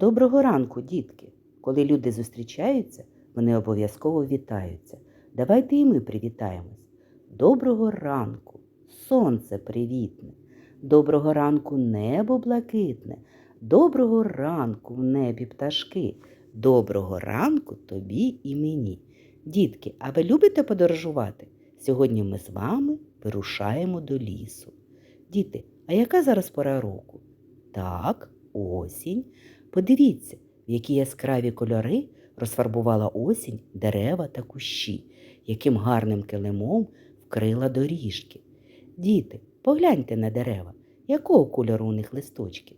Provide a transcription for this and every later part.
Доброго ранку, дітки! Коли люди зустрічаються, вони обов'язково вітаються. Давайте і ми привітаємось. Доброго ранку, сонце привітне, доброго ранку небо блакитне, доброго ранку в небі пташки, доброго ранку тобі і мені. Дітки, а ви любите подорожувати? Сьогодні ми з вами вирушаємо до лісу. Діти, а яка зараз пора року? Так, осінь. Подивіться, в які яскраві кольори розфарбувала осінь дерева та кущі, яким гарним килимом вкрила доріжки. Діти, погляньте на дерева, якого кольору у них листочки?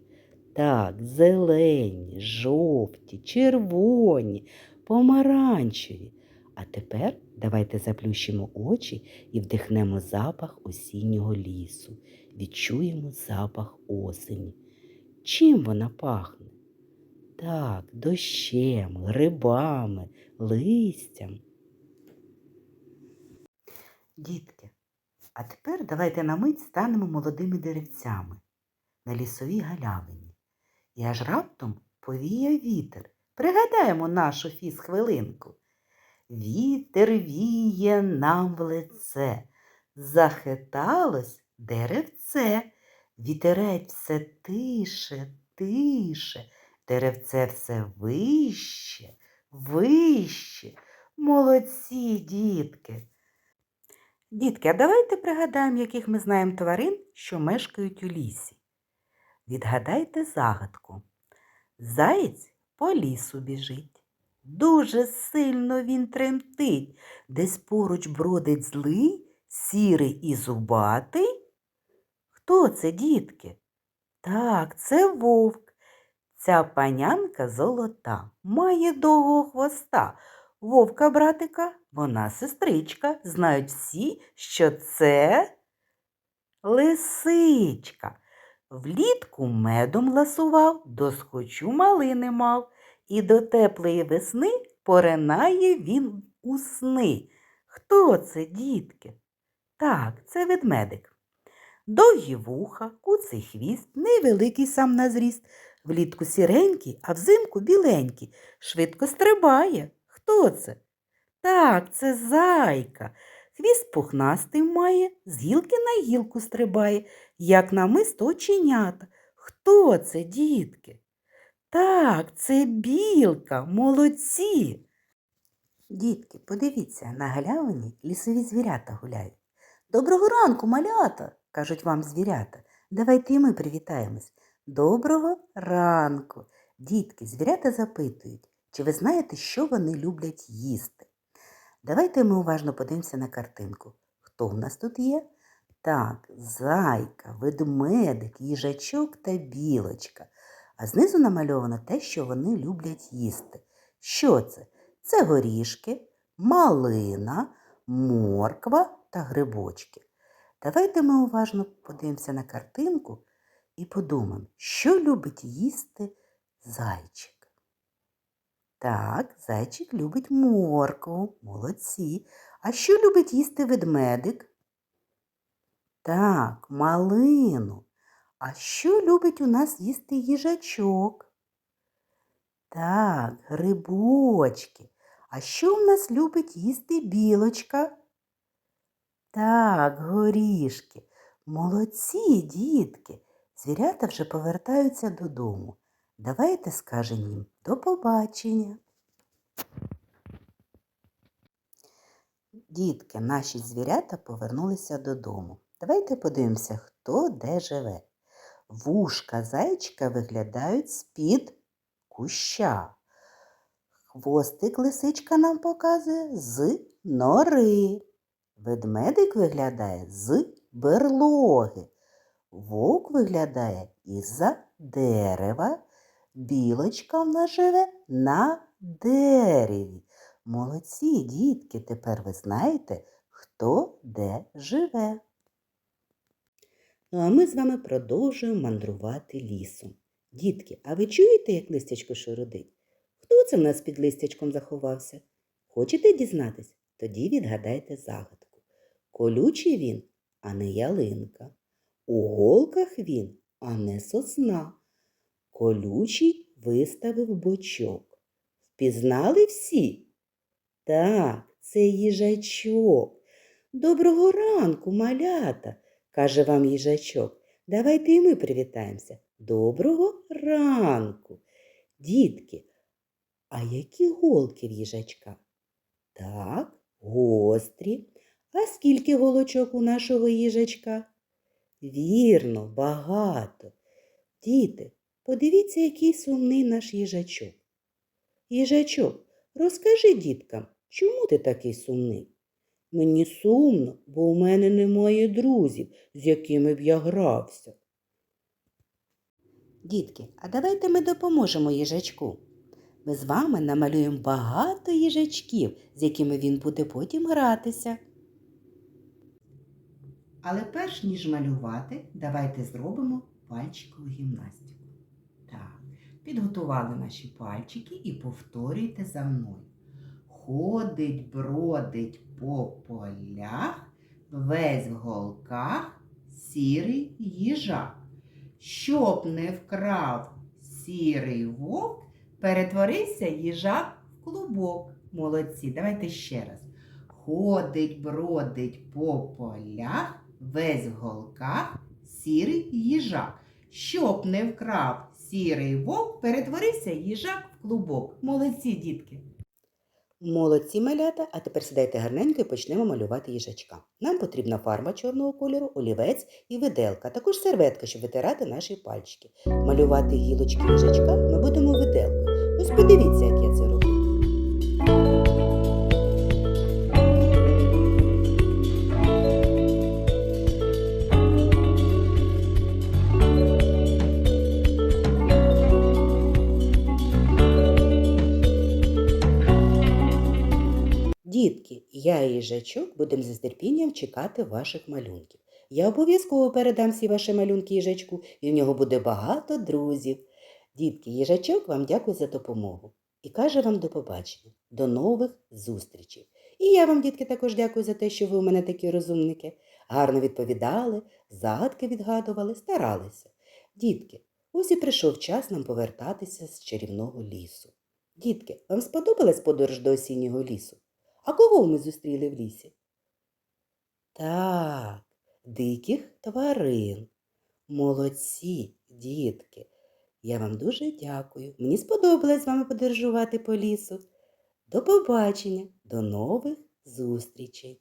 Так, зелені, жовті, червоні, помаранчеві. А тепер давайте заплющимо очі і вдихнемо запах осіннього лісу, відчуємо запах осені. Чим вона пахне? Так, дощем, грибами, листям. Дітки, а тепер давайте на мить станемо молодими деревцями на лісовій галявині. І аж раптом повіяв вітер. Пригадаємо нашу фіз-хвилинку. Вітер віє нам в лице, захиталось деревце, вітерець все тише, тише, деревце все вище, вище. Молодці, дітки. Дітки, а давайте пригадаємо, яких ми знаємо тварин, що мешкають у лісі. Відгадайте загадку. Заєць по лісу біжить. Дуже сильно він тремтить, десь поруч бродить злий, сірий і зубатий. Хто це, дітки? Так, це вовк. Ця панянка золота, має довгого хвоста. Вовка, братика, вона сестричка. Знають всі, що це лисичка. Влітку медом ласував, до схочу малини мав, і до теплої весни поринає він у сни. Хто це, дітки? Так, це ведмедик. Довгі вуха, куций хвіст, невеликий сам на зріст, влітку сіренький, а взимку біленький, швидко стрибає. Хто це? Так, це зайка. Хвіст пухнастий має, з гілки на гілку стрибає, як намисто оченята. Хто це, дітки? Так, це білка, молодці. Дітки, подивіться, на галявині лісові звірята гуляють. Доброго ранку, малята, кажуть вам звірята. Давайте і ми привітаємось. Доброго ранку. Дітки, звірята запитують, чи ви знаєте, що вони люблять їсти? Давайте ми уважно подивимося на картинку. Хто в нас тут є? Так, зайка, ведмедик, їжачок та білочка. А знизу намальовано те, що вони люблять їсти. Що це? Це горішки, малина, морква та грибочки. Давайте ми уважно подивимося на картинку і подумаємо, що любить їсти зайчик. Так, зайчик любить моркву, молодці. А що любить їсти ведмедик? Так, малину. А що любить у нас їсти їжачок? Так, грибочки. А що в нас любить їсти білочка? Так, горішки. Молодці, дітки. Звірята вже повертаються додому. Давайте скажемо їм до побачення. Дітки, наші звірята повернулися додому. Давайте подивимося, хто де живе. Вушка зайчика виглядають з-під куща. Хвостик лисичка нам показує з нори. Ведмедик виглядає з берлоги. Вовк виглядає із-за дерева. Білочка в нас живе на дереві. Молодці, дітки, тепер ви знаєте, хто де живе. Ну, а ми з вами продовжуємо мандрувати лісом. Дітки, а ви чуєте, як листячко шурудить? Хто це в нас під листячком заховався? Хочете дізнатись? Тоді відгадайте загадку. Колючий він, а не ялинка. У голках він, а не сосна. Колючий виставив бочок. Впізнали всі? Так, це їжачок. Доброго ранку, малята, каже вам їжачок. Давайте і ми привітаємося. Доброго ранку. Дітки, а які голки в їжачка? Так, гострі. А скільки голочок у нашого їжачка? Вірно, багато. Діти, подивіться, який сумний наш їжачок. Їжачок, розкажи діткам, чому ти такий сумний? Мені сумно, бо у мене немає друзів, з якими б я грався. Дітки, а давайте ми допоможемо їжачку. Ми з вами намалюємо багато їжачків, з якими він буде потім гратися. Але перш ніж малювати, давайте зробимо пальчикову гімнастику. Так, підготували наші пальчики і повторюйте за мною. Ходить, бродить по полях, весь в голках сірий їжак. Щоб не вкрав сірий вовк, перетворився їжак в клубок. Молодці, давайте ще раз. Ходить, бродить по полях, весь в голках сірий їжак. Щоб не вкрав сірий вовк, перетворився їжак в клубок. Молодці, дітки. Молодці малята, а тепер сідайте гарненько і почнемо малювати їжачка. Нам потрібна фарба чорного кольору, олівець і виделка, також серветка, щоб витирати наші пальчики. Малювати гілочки їжачка ми будемо виделкою. Ось подивіться, як я це роблю. Дітки, я і їжачок будемо з нетерпінням чекати ваших малюнків. Я обов'язково передам всі ваші малюнки їжачку, і в нього буде багато друзів. Дітки, їжачок вам дякую за допомогу і каже вам до побачення, до нових зустрічей. І я вам, дітки, також дякую за те, що ви у мене такі розумники. Гарно відповідали, загадки відгадували, старалися. Дітки, ось і прийшов час нам повертатися з чарівного лісу. Дітки, вам сподобалась подорож до осіннього лісу? А кого ми зустріли в лісі? Так, диких тварин. Молодці, дітки. Я вам дуже дякую. Мені сподобалось з вами подорожувати по лісу. До побачення, до нових зустрічей.